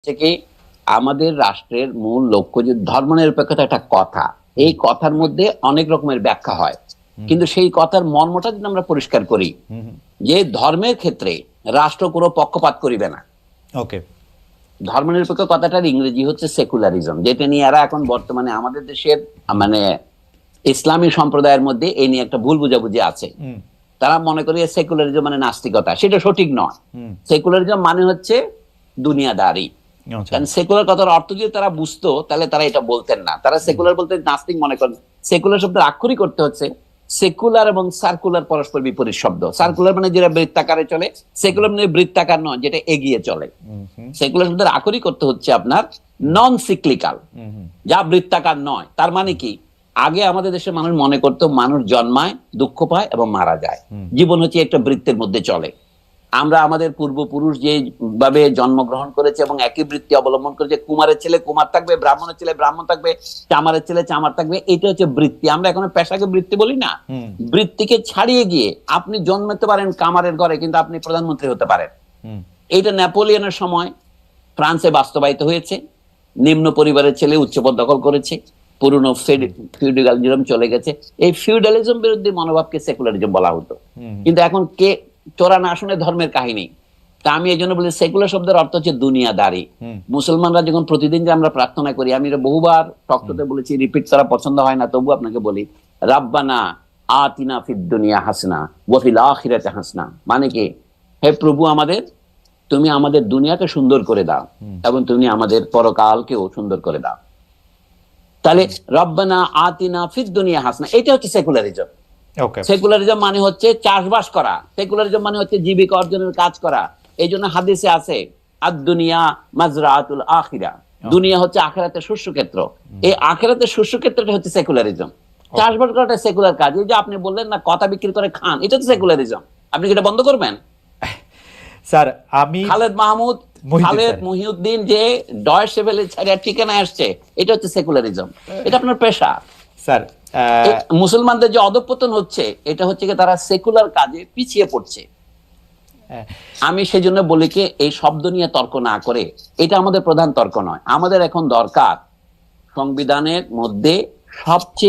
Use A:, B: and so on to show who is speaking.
A: হচ্ছে কি আমাদের রাষ্ট্রের মূল লক্ষ্য যে ধর্মনিরপেক্ষতা একটা কথা এই কথার মধ্যে অনেক রকমের ব্যাখ্যা হয়। কিন্তু সেই কথার মর্মটা যদি আমরা পরিষ্কার করি। যে ধর্মের ক্ষেত্রে রাষ্ট্র কোনো পক্ষপাত করিবে না।
B: ওকে।
A: ধর্মনিরপেক্ষ কথাটার ইংরেজি হচ্ছে সেকুলারিজম যেটা নিয়ে এরা এখন বর্তমানে আমাদের দেশের মানে ইসলামী সম্প্রদায়ের মধ্যে এই নিয়ে একটা ভুল বুঝাবুঝি আছে। তারা মনে করে সেকুলারিজম মানে নাস্তিকতা সেটা সঠিক নয়। সেকুলারিজম মানে হচ্ছে দুনিয়াদারি। কারণ সেকুলার কথার অর্থ যদি তারা বুঝতো তাহলে তারা এটা বলতেন না। তারা সেকুলার বলতে নাস্তিক মনে করেন। সেকুলার শব্দের আক্ষরিক করতে হচ্ছে সেকুলার এবং সার্কুলার পরস্পর বিপরীত শব্দ। সার্কুলার মানে যেটা বৃত্তাকারে চলে সেকুলার মানে বৃত্তাকার নয় যেটা এগিয়ে চলে। সেকুলার শব্দের আক্ষরিক করতে হচ্ছে আপনার নন সিক্লিকাল। যা বৃত্তাকার নয়। তার মানে কি? আগে আমাদের দেশের মানুষ মনে করতো মানুষ জন্মায় দুঃখ পায় এবং মারা যায়। জীবন হচ্ছে একটা বৃত্তের মধ্যে চলে। আমরা আমাদের পূর্বপুরুষ যে ভাবে জন্মগ্রহণ করেছে এবং একই বৃত্তি অবলম্বন করেছে কুমারের ছেলে কুমার থাকবে ব্রাহ্মণের ছেলে ব্রাহ্মণ থাকবে চামারের ছেলে চামার থাকবে এটা হচ্ছে বৃত্তি। আমরা এখন পেশাকে বৃত্তি বলি না। বৃত্তিকে ছাড়িয়ে গিয়ে আপনি জন্মাতে পারেন কামারের ঘরে কিন্তু আপনি প্রধানমন্ত্রী হতে পারেন। এইটা নেপোলিয়নের সময় ফ্রান্সে বাস্তবায়িত হয়েছে। নিম্ন পরিবারের ছেলে উচ্চপদ দখল করেছে। পুরনো ফিউডালিজম চলে গেছে। এই ফিউডালিজম বিরুদ্ধে মনোভাবকে সেকুলারিজম বলা হতো। কিন্তু এখন কে চোরা না শুনে ধর্মের কাহিনী। তা আমি এই জন্য বলি সেকুলার শব্দের অর্থ হচ্ছে দুনিয়াদারি। মুসলমানরা যখন প্রতিদিন যে আমরা প্রার্থনা করি আমি এটা বহুবার টকটোতে বলেছি রিপিট করা পছন্দ হয় না তবু আপনাকে বলি রাব্বানা আতিনা ফিদ দুনিয়া হাসনা ওয়াফিল আখিরাতে হাসনা। মানে কি? হে প্রভু আমাদের তুমি আমাদের দুনিয়াকে সুন্দর করে দাও এবং তুমি আমাদের পরকালকেও সুন্দর করে দাও। তাহলে রব্বানা আতিনা ফিদ দুনিয়া হাসনা এটা হচ্ছে সেকুলারিজম সেকুলারিজম মানে হচ্ছে চাষবাস করা। সেকুলারিজম মানে হচ্ছে জীবিকা অর্জনের কাজ করা। এই জন্য হাদিসে আছে আর দুনিয়া মাজরাতুল আখিরা দুনিয়া হচ্ছে আখেরাতের শস্য ক্ষেত্র এই আখেরাতের শস্য ক্ষেত্রটা হচ্ছে সেকুলারিজম। চাষবাস করাটা সেকুলার কাজ। এই যে আপনি বললেন না কথা বিক্রি করে খান এটা তো সেকুলারিজম। আপনি কি এটা বন্ধ করবেন?
B: স্যার আমি
A: খালেদ মাহমুদ খালেদ। মহিউদ্দিন যে ডয়ের সেভেলে ছাড়া ঠিকানা আসছে এটা হচ্ছে সেকুলারিজম। এটা আপনার পেশা।
B: স্যার
A: মুসলমানদের যে অধপতন হচ্ছে এটা হচ্ছে কি তারা সেকুলার কাজে পিছিয়ে পড়ছে। আমি সেই জন্য বলি কি এই শব্দ নিয়ে তর্ক না করে এটা আমাদের প্রধান তর্ক নয়। আমাদের এখন দরকার সংবিধানের মধ্যে সবচেয়ে